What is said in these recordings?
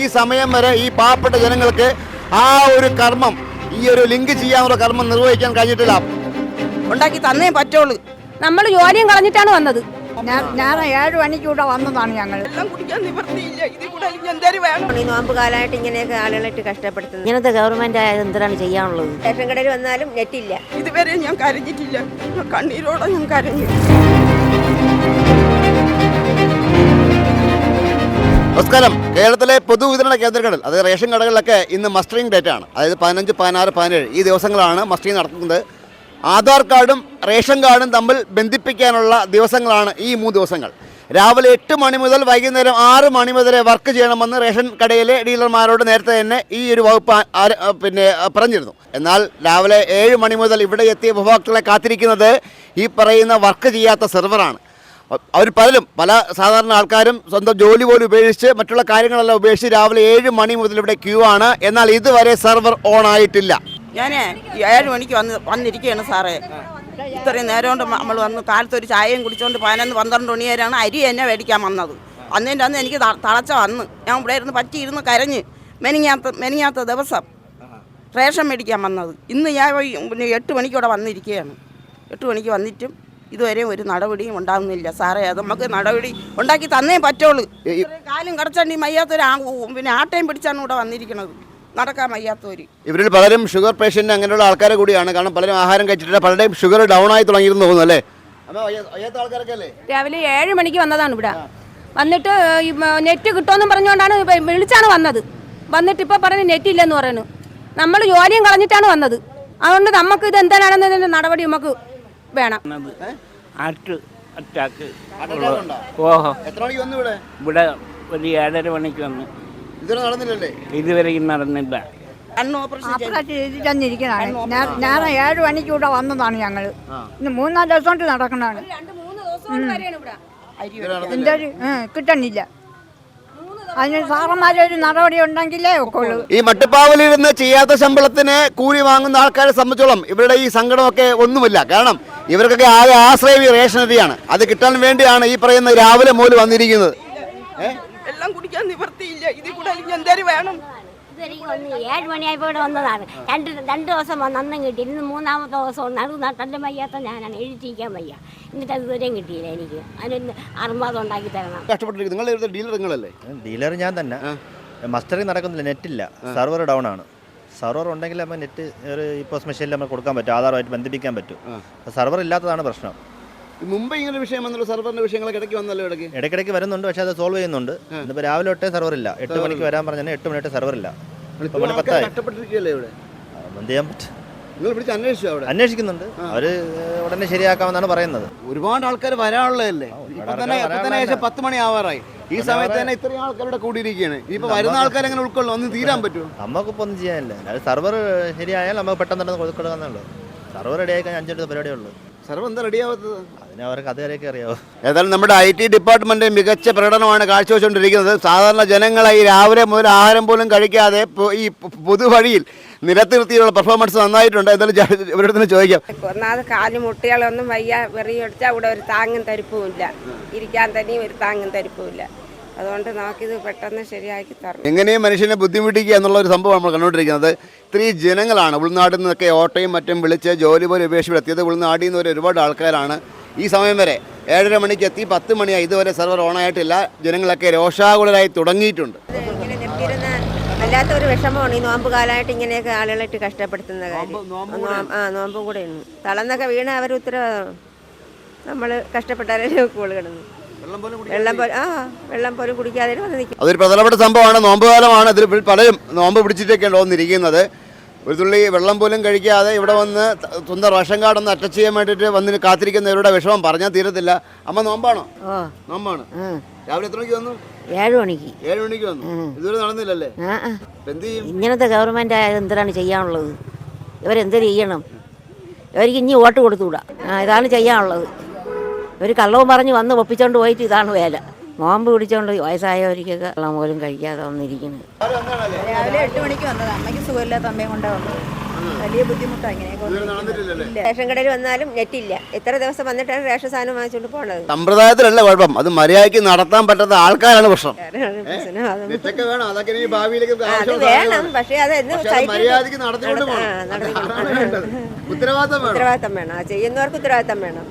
ഈ സമയം വരെ ഈ പാവപ്പെട്ട ജനങ്ങൾക്ക് ആ ഒരു കർമ്മം ഈ ഒരു ലിങ്ക് ചെയ്യാനുള്ള കർമ്മം നിർവഹിക്കാൻ കഴിഞ്ഞിട്ടില്ല. ഉണ്ടാക്കി തന്നേ പറ്റുള്ളൂ. നമ്മൾ ജോലിയും കളഞ്ഞിട്ടാണ് വന്നത്. ഞാൻ ഞാൻ മണിക്ക് കൂടെ വന്നതാണ് ഞങ്ങൾ. നോമ്പ് കാലമായിട്ട് ഇങ്ങനെയൊക്കെ ആളുകളായിട്ട് കഷ്ടപ്പെടുത്തുന്നത്. ഇങ്ങനത്തെ ഗവൺമെന്റ് ആയത് എന്തിനാണ് ചെയ്യാനുള്ളത്? റേഷൻ കടയിൽ വന്നാലും നെറ്റില്ല ഇതുവരെ ഞാൻ കരഞ്ഞിട്ടില്ല. കണ്ണീരോടെ ഞാൻ കരഞ്ഞു. നമസ്കാരം കേരളത്തിലെ പൊതുവിതരണ കേന്ദ്രങ്ങളിൽ അതായത് റേഷൻ കടകളിലൊക്കെ ഇന്ന് മസ്റ്ററിംഗ് ഡേറ്റ് ആണ് അതായത് പതിനഞ്ച് പതിനാറ് പതിനേഴ് ഈ ദിവസങ്ങളാണ് മസ്റ്ററിംഗ് നടത്തുന്നത്. ആധാർ കാർഡും റേഷൻ കാർഡും തമ്മിൽ ബന്ധിപ്പിക്കാനുള്ള ദിവസങ്ങളാണ് ഈ മൂന്ന് ദിവസങ്ങൾ. രാവിലെ എട്ട് മണി മുതൽ വൈകുന്നേരം ആറ് മണി വരെ വർക്ക് ചെയ്യണമെന്ന് റേഷൻ കടയിലെ ഡീലർമാരോട് നേരത്തെ തന്നെ ഈ ഒരു വകുപ്പ് പിന്നെ പറഞ്ഞിരുന്നു. എന്നാൽ രാവിലെ ഏഴ് മണി മുതൽ ഇവിടെ എത്തിയ ഉപഭോക്താക്കളെ കാത്തിരിക്കുന്നത് ഈ പറയുന്ന വർക്ക് ചെയ്യാത്ത സെർവറാണ്. അവർ പലരും പല സാധാരണ ആൾക്കാരും സ്വന്തം ജോലി പോലും ഉപേക്ഷിച്ച് മറ്റുള്ള കാര്യങ്ങളെല്ലാം ഉപേക്ഷിച്ച് രാവിലെ ഏഴ് മണി മുതൽ ഇവിടെ ക്യൂ ആണ്. എന്നാൽ ഇതുവരെ സെർവർ ഓൺ ആയിട്ടില്ല. ഞാൻ ഏഴ് മണിക്ക് വന്ന് വന്നിരിക്കുകയാണ് സാറേ. ഇത്രയും നേരം കൊണ്ട് നമ്മൾ വന്ന് കാലത്ത് ഒരു ചായയും കുടിച്ചുകൊണ്ട് പതിനൊന്ന് പന്ത്രണ്ട് മണി വരെയാണ് അരി എന്നെ മേടിക്കാൻ വന്നത്. അന്നേന്റെ അന്ന് എനിക്ക് തളച്ച വന്ന്. ഞാൻ ഇവിടെ ഇരുന്ന് പറ്റിയിരുന്ന് കരഞ്ഞ് മെനിങ്ങാത്ത മെനിങ്ങാത്ത ദിവസം റേഷൻ മേടിക്കാൻ വന്നത്. ഇന്ന് ഞാൻ പിന്നെ എട്ട് മണിക്കൂടെ വന്നിരിക്കുകയാണ്. എട്ട് മണിക്ക് വന്നിട്ടും ഇതുവരെ ഒരു നടപടിയും ഉണ്ടാകുന്നില്ല സാറേ അത് നമുക്ക് നടപടി ഉണ്ടാക്കി തന്നേ പറ്റുള്ളൂ. കാലും കടച്ചണ്ടി മയ്യാത്തൊരു ആ പിന്നെ ആട്ടയും പിടിച്ചാണ് ഇവിടെ വന്നിരിക്കുന്നത് നടക്കാൻ വയ്യാത്തവര് ഇവരിൽ പലരും ഷുഗർ പേഷ്യന്റ് അങ്ങനെയുള്ള ആൾക്കാരെ കൂടിയാണ്. കാരണം പലരും ആഹാരം കഴിച്ചിട്ട് പലരുടെയും ഷുഗർ ഡൗൺ ആയി തുടങ്ങിയിരുന്നു തോന്നുന്നു അല്ലേ? ആൾക്കാരൊക്കെ അല്ലേ? രാവിലെ ഏഴ് മണിക്ക് വന്നതാണ് ഇവിടെ. വന്നിട്ട് നെറ്റ് കിട്ടുമെന്നും പറഞ്ഞുകൊണ്ടാണ് ഇപ്പൊ വിളിച്ചാണ് വന്നത്. വന്നിട്ട് ഇപ്പോൾ പറഞ്ഞു നെറ്റ് ഇല്ലെന്ന് പറയുന്നു. നമ്മൾ ജോലിയും കളഞ്ഞിട്ടാണ് വന്നത്. അതുകൊണ്ട് നമുക്ക് ഇത് എന്തിനാണെന്ന് നടപടി നമുക്ക് വേണം. Heart attack? ഓഹോ. എത്ര മണിക്ക് വന്നു ഇവിടെ? ഇവിടെ ഒരു ഏഴര മണിക്ക് വന്നു. നടന്നില്ലല്ലേ? ഇതുവരെയും നടന്നില്ല. തന്നിരിക്കണാണ് ഞാൻ ഏഴ് മണിക്കൂടെ വന്നതാണ് ഞങ്ങൾ. ഇന്ന് മൂന്നാൽ ദിവസം കൊണ്ട് നടക്കണതാണ് രണ്ട് അതിന് സാറന്മാരൊരു നടപടി ഉണ്ടെങ്കിലേ ഒക്കുള്ളൂ. ഈ മട്ടുപ്പാവലിൽ നിന്ന് ചെയ്യാത്ത ശമ്പളത്തിന് കൂലി വാങ്ങുന്ന ആൾക്കാരെ സംബന്ധിച്ചോളം ഇവരുടെ ഈ സങ്കടമൊക്കെ ഒന്നുമില്ല. കാരണം ഇവർക്കൊക്കെ ആകെ ആശ്രയം ഈ റേഷൻ അരിയാണ് അത് കിട്ടാൻ വേണ്ടിയാണ് ഈ പറയുന്ന രാവിലെ മുതൽ വന്നിരിക്കുന്നത്. എല്ലാം കുടിക്കാൻ നിവർത്തിയില്ല. ഇതിൽ കൂടെ എനിക്ക് എന്തേലും വേണം? ഇതുവരെയും വന്ന് ഏഴ് മണിയായപ്പോൾ ഇവിടെ വന്നതാണ്. രണ്ട് രണ്ട് ദിവസം വന്ന് അന്നും കിട്ടി. ഇന്ന് മൂന്നാമത്തെ ദിവസം നടു നട്ടന്റെ വയ്യാത്ത ഞാനാണ്. എഴുതിയിരിക്കാൻ വയ്യ. എന്നിട്ട് അതുവരെയും കിട്ടിയില്ല എനിക്ക്. അതിനൊന്ന് അറുമാതം ഉണ്ടാക്കി തരണം. കഷ്ടപ്പെട്ടിരിക്കും നിങ്ങൾ ഡീലർ നിങ്ങളല്ലേ? ഡീലർ ഞാൻ തന്നെ. മസ്റ്ററിങ് നടക്കുന്നില്ല. നെറ്റില്ല സെർവർ ഡൗൺ ആണ്. സെർവർ ഉണ്ടെങ്കിൽ നമ്മൾ നെറ്റ് ഈ ഇപ്പോൾ മെഷീനിൽ നമ്മൾ കൊടുക്കാൻ പറ്റും. ആധാറുമായിട്ട് ബന്ധിപ്പിക്കാൻ പറ്റും. സെർവർ ഇല്ലാത്തതാണ് പ്രശ്നം. മുമ്പ് ഇങ്ങനെ വിഷയം വന്നുള്ള സർവറിന്റെ വിഷയങ്ങളൊക്കെ ഇടയ്ക്ക് വന്നല്ലോ ഇടയ്ക്ക്? ഇടയ്ക്കിടയ്ക്ക് വരുന്നുണ്ട് പക്ഷേ അത് സോൾവ് ചെയ്യുന്നുണ്ട്. ഇന്നിപ്പോൾ രാവിലെ ഒട്ടേ സെർവർ ഇല്ല. എട്ട് മണിക്ക് വരാൻ പറഞ്ഞാൽ എട്ട് മണിട്ട് സെർവർ ഇല്ല. ഇപ്പോൾ മണി പത്തായി. കഷ്ടപ്പെട്ടിരിക്കുകയല്ലേ ഇവിടെ? ആ, എന്ത് ചെയ്യാൻ പറ്റും? നിങ്ങൾ പിടിച്ച് അന്വേഷിച്ചു അവിടെ? അന്വേഷിക്കുന്നുണ്ട്. അവർ ഉടനെ ശരിയാക്കാമെന്നാണ് പറയുന്നത്. ഒരുപാട് ആൾക്കാർ വരാനുള്ളതല്ലേ? ഇപ്പൊ തന്നെ ഇപ്പൊ തന്നെ ഏകദേശം പത്ത് മണി ആവാറായി. ഈ സമയത്ത് തന്നെ ഇത്രയും ആൾക്കാരുടെ കൂടിയിരിക്കുകയാണ്. ഇപ്പൊ വരുന്ന ആൾക്കാർ എങ്ങനെ ഉൾക്കൊള്ളും ഒന്ന് തീരാൻ പറ്റുമോ? നമുക്കിപ്പോ ഒന്നും ചെയ്യാനില്ല സർവർ ശരിയായാൽ നമുക്ക് പെട്ടെന്ന് തന്നെ സർവർ സെർവർ റെഡി ആയിക്കഴിഞ്ഞാൽ അഞ്ചെട്ട് പരിപാടിയേ ഉള്ളൂ. സർവ എന്താ റെഡിയാവാത്തത്. അതിന് അവർക്ക് അതുവരെയൊക്കെ അറിയാവോ? ഏതായാലും നമ്മുടെ ഐ ടി ഡിപ്പാർട്ട്മെന്റ് മികച്ച പ്രകടനമാണ് കാഴ്ചവെച്ചുകൊണ്ടിരിക്കുന്നത്. സാധാരണ ജനങ്ങളെ ഈ രാവിലെ മുതൽ ആഹാരം പോലും കഴിക്കാതെ ഈ പൊതുവഴിയിൽ നിലത്തിരുത്തിയുള്ള പെർഫോമൻസ് നന്നായിട്ടുണ്ട്. എന്തായാലും ഇവരുടെ ചോദിക്കാം. ഒന്നാമത് കാൽ മുട്ടികളൊന്നും വയ്യ വെറിയൊടിച്ചാൽ ഇവിടെ ഒരു താങ്ങും തരിപ്പുമില്ല ഇരിക്കാൻ തന്നെ ഒരു താങ്ങും തരിപ്പുമില്ല അതുകൊണ്ട് നമുക്കിത് പെട്ടെന്ന് ശരിയാക്കി തരണം. എങ്ങനെയും മനുഷ്യനെ ബുദ്ധിമുട്ടിക്കുക എന്നുള്ള ഒരു സംഭവം നമ്മൾ കണ്ടുകൊണ്ടിരിക്കുന്നത്. ഇത്രയും ജനങ്ങളാണ് ഉൾനാട്ടിൽ നിന്നൊക്കെ ഓട്ടോയും മറ്റും വിളിച്ച് ജോലി പോലും ഉപേക്ഷിച്ച് എത്തിയത് ഉൾനാടിൽ നിന്ന് ഒരു ഒരുപാട് ആൾക്കാരാണ്. ഈ സമയം വരെ ഏഴര മണിക്ക് എത്തി പത്ത് മണിയായി ഇതുവരെ സെർവർ ഓണായിട്ടില്ല ജനങ്ങളൊക്കെ രോഷാകുലരായി തുടങ്ങിയിട്ടുണ്ട്. ഇങ്ങനെ നിർത്തിയിരുന്ന വല്ലാത്ത ഒരു വിഷമമാണ് ഈ നോമ്പ് കാലമായിട്ട് ഇങ്ങനെയൊക്കെ ആളുകളായിട്ട് കഷ്ടപ്പെടുത്തുന്ന കാര്യം. ആ നോമ്പും കൂടെ തളന്നൊക്കെ വീണ അവർ നമ്മൾ കഷ്ടപ്പെട്ടാലേ കൂടുതൽ കിടന്നു. വെള്ളം പോലും ആ വെള്ളം പോലും കുടിക്കാതെ വന്ന് നിൽക്കും. അതൊരു പ്രധാനപ്പെട്ട സംഭവമാണ്. നോമ്പ് കാലമാണ് ഇതിൽ പലരും നോമ്പ് പിടിച്ചിട്ടൊക്കെയാണ് വന്നിരിക്കുന്നത്. ഒരു തുള്ളി വെള്ളം പോലും കഴിക്കാതെ ഇവിടെ വന്ന് സ്വന്തം റേഷൻ കാർഡ് ഒന്ന് അറ്റച്ച് ചെയ്യാൻ വേണ്ടിയിട്ട് വന്ന് കാത്തിരിക്കുന്നവരുടെ വിഷമം പറഞ്ഞാൽ തീരത്തില്ല. അമ്മ നോമ്പാണോ? നോമ്പാണ്. രാവിലെ എത്ര മണിക്ക് വന്നു? ഏഴ് മണിക്ക്. ഏഴ് മണിക്ക് വന്നു. ഇതുവരെ നടന്നില്ലല്ലേ? ഇങ്ങനത്തെ ഗവൺമെന്റ് ആയത് എന്തിനാണ് ചെയ്യാനുള്ളത്? ഇവരെന്ത് ചെയ്യണം? ഇവർക്ക് ഇനി വോട്ട് കൊടുത്തുകൂടാ. ഇതാണ് ചെയ്യാനുള്ളത്. ഇവർ കള്ളവും പറഞ്ഞ് വന്ന് ഒപ്പിച്ചോണ്ട് പോയിട്ട് ഇതാണ് വേല. നോമ്പ് പിടിച്ചോണ്ട് വയസ്സായവർക്കൊക്കെ കള്ളം പോലും കഴിക്കാതെ വന്നിരിക്കുന്നത്. രാവിലെ എട്ട് മണിക്ക് വന്നത്. അമ്മയ്ക്ക് സുഖമില്ലാത്ത അമ്മയും കൊണ്ടാണ് വന്നത്. വലിയ ബുദ്ധിമുട്ടാണ് ഇങ്ങനെ. റേഷൻ കടയിൽ വന്നാലും നെറ്റില്ല എത്ര ദിവസം വന്നിട്ടാണ് റേഷൻ സാധനം വാങ്ങിച്ചുകൊണ്ട് പോണത്? സമ്പ്രദായത്തിലല്ല കുഴപ്പം. അത് മര്യാദയ്ക്ക് നടത്താൻ പറ്റാത്ത ആൾക്കാരാണ് പ്രശ്നം. അത് വേണം. പക്ഷേ അത് എന്ന്. ഉത്തരവാദിത്തം വേണം. ഉത്തരവാദിത്തം വേണം. ആ ചെയ്യുന്നവർക്ക് ഉത്തരവാദിത്തം വേണം.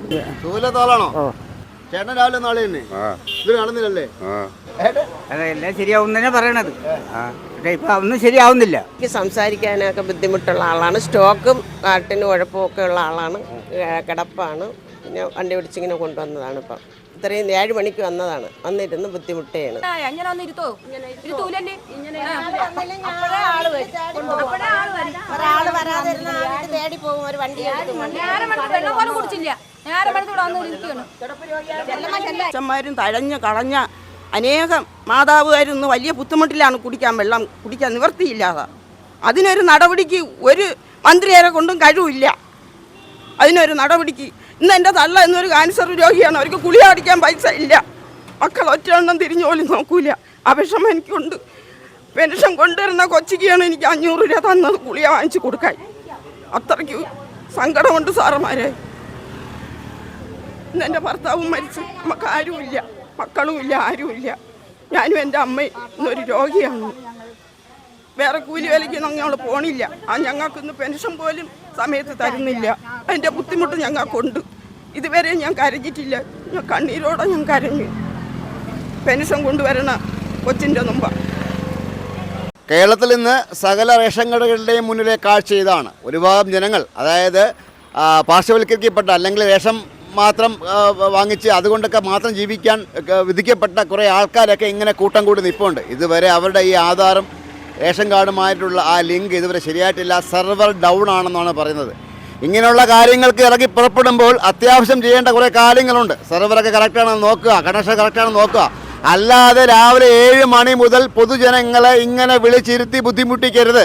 ചേട്ടൻ രാവിലെ നാളെ തന്നെ. ഇത് നടന്നില്ലല്ലേ? എല്ലാം ശരിയാവുന്നതന്നെ പറയണത്. ആ. പക്ഷേ ഇപ്പം ഒന്നും ശരിയാവുന്നില്ല. എനിക്ക് സംസാരിക്കാനൊക്കെ ബുദ്ധിമുട്ടുള്ള ആളാണ്. സ്റ്റോക്കും കാട്ടിന് കുഴപ്പവും ഒക്കെ ഉള്ള ആളാണ്. കിടപ്പാണ്. പിന്നെ വണ്ടി പിടിച്ചിങ്ങനെ കൊണ്ടുവന്നതാണ് ഇപ്പം. ഇത്രയും ഏഴ് മണിക്ക് വന്നതാണ്. വന്നിരുന്ന് ബുദ്ധിമുട്ടേണ് എങ്ങനെ ഒന്ന് ഇരുത്തോ? ഇരുത്തൂലല്ലേ വെള്ളം പോലും കുടിച്ചില്ല. ഇരിക്കുകയാണ്. അച്ഛന്മാരും തഴഞ്ഞ് കളഞ്ഞ അനേകം മാതാവുകാരിന്ന് വലിയ ബുദ്ധിമുട്ടിലാണ് കുടിക്കാൻ വെള്ളം കുടിക്കാൻ നിവർത്തിയില്ലാതെ. അതിനൊരു നടപടിക്ക് ഒരു മന്ത്രിയേറെ കൊണ്ടും കഴിവില്ല. അതിനൊരു നടപടിക്ക് ഇന്ന് എന്റെ തള്ള എന്നൊരു ക്യാൻസർ രോഗിയാണ്. അവർക്ക് കുളി അടിക്കാൻ പൈസ ഇല്ല. മക്കൾ ഒറ്റയെണ്ണം തിരിഞ്ഞു പോലും നോക്കൂല. അപേക്ഷം എനിക്കുണ്ട്. പെൻഷൻ കൊണ്ടുവരുന്ന കൊച്ചിക്കാണ് എനിക്ക് അഞ്ഞൂറ് രൂപ തന്നത് കുളിയ വാങ്ങിച്ചു കൊടുക്കാൻ. അത്രയ്ക്ക് സങ്കടമുണ്ട് സാറന്മാരെ. ഇന്ന് എന്റെ ഭർത്താവും മരിച്ചു. നമുക്ക് ആരുമില്ല. മക്കളുമില്ല ആരുമില്ല. ഞാനും എന്റെ അമ്മയും ഇന്നൊരു രോഗിയാണ്. വേറെ കൂലി വിലയ്ക്കൊന്നും ഞങ്ങൾ പോണില്ല. ആ ഞങ്ങൾക്ക് ഇന്ന് പെൻഷൻ പോലും സമയത്ത് തരുന്നില്ല. അതിന്റെ ബുദ്ധിമുട്ട് ഞങ്ങൾക്കുണ്ട്. ഇതുവരെ ഞാൻ കരഞ്ഞിട്ടില്ല. ഞാൻ കണ്ണീരോടെ ഞാൻ കരഞ്ഞു. പെൻഷൻ കൊണ്ടുവരണ കൊച്ചിന്റെ മുമ്പ്. കേരളത്തിൽ ഇന്ന് സകല റേഷൻ കടകളുടെയും മുന്നിലെ കാഴ്ച ഇതാണ്. ഒരു ഭാഗം ജനങ്ങൾ അതായത് പാർശ്വവൽക്കരിക്കപ്പെട്ട അല്ലെങ്കിൽ റേഷൻ മാത്രം വാങ്ങിച്ച് അതുകൊണ്ടൊക്കെ മാത്രം ജീവിക്കാൻ വിധിക്കപ്പെട്ട കുറേ ആൾക്കാരൊക്കെ ഇങ്ങനെ കൂട്ടം കൂടി നിൽപ്പുണ്ട് ഇതുവരെ അവരുടെ ഈ ആധാറും റേഷൻ കാർഡുമായിട്ടുള്ള ആ ലിങ്ക് ഇതുവരെ ശരിയായിട്ടില്ല. സെർവർ ഡൗൺ ആണെന്നാണ് പറയുന്നത്. ഇങ്ങനെയുള്ള കാര്യങ്ങൾക്ക് ഇറങ്ങി പുറപ്പെടുമ്പോൾ അത്യാവശ്യം ചെയ്യേണ്ട കുറേ കാര്യങ്ങളുണ്ട്. സെർവറൊക്കെ കറക്റ്റാണെന്ന് നോക്കുക കണക്ഷൻ കറക്റ്റാണെന്ന് നോക്കുക. അല്ലാതെ രാവിലെ ഏഴ് മണി മുതൽ പൊതുജനങ്ങളെ ഇങ്ങനെ വിളിച്ചിരുത്തി ബുദ്ധിമുട്ടിക്കരുത്.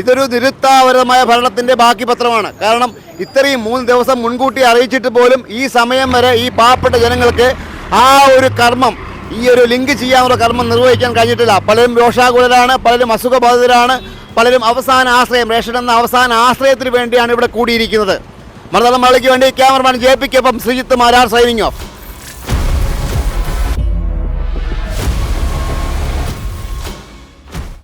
ഇതൊരു നിരുത്താവരമായ ഭരണത്തിന്റെ ബാക്കി പത്രമാണ്. കാരണം ഇത്രയും മൂന്ന് ദിവസം മുൻകൂട്ടി അറിയിച്ചിട്ട് പോലും ഈ സമയം വരെ ഈ പാവപ്പെട്ട ജനങ്ങൾക്ക് ആ ഒരു കർമ്മം ഈ ഒരു ലിങ്ക് ചെയ്യാനുള്ള കർമ്മം നിർവഹിക്കാൻ കഴിഞ്ഞിട്ടില്ല. പലരും രോഷാകുലരാണ് പലരും അസുഖബാധിതരാണ് പലരും അവസാന ആശ്രയം റേഷൻ എന്ന അവസാന ആശ്രയത്തിന് വേണ്ടിയാണ് ഇവിടെ കൂടിയിരിക്കുന്നത്. മറുതളം വേണ്ടി ക്യാമറമാൻ ജെ പിക്കൊപ്പം ശ്രീജിത്ത് മാരാർ സൈനിങ് ഓഫ്.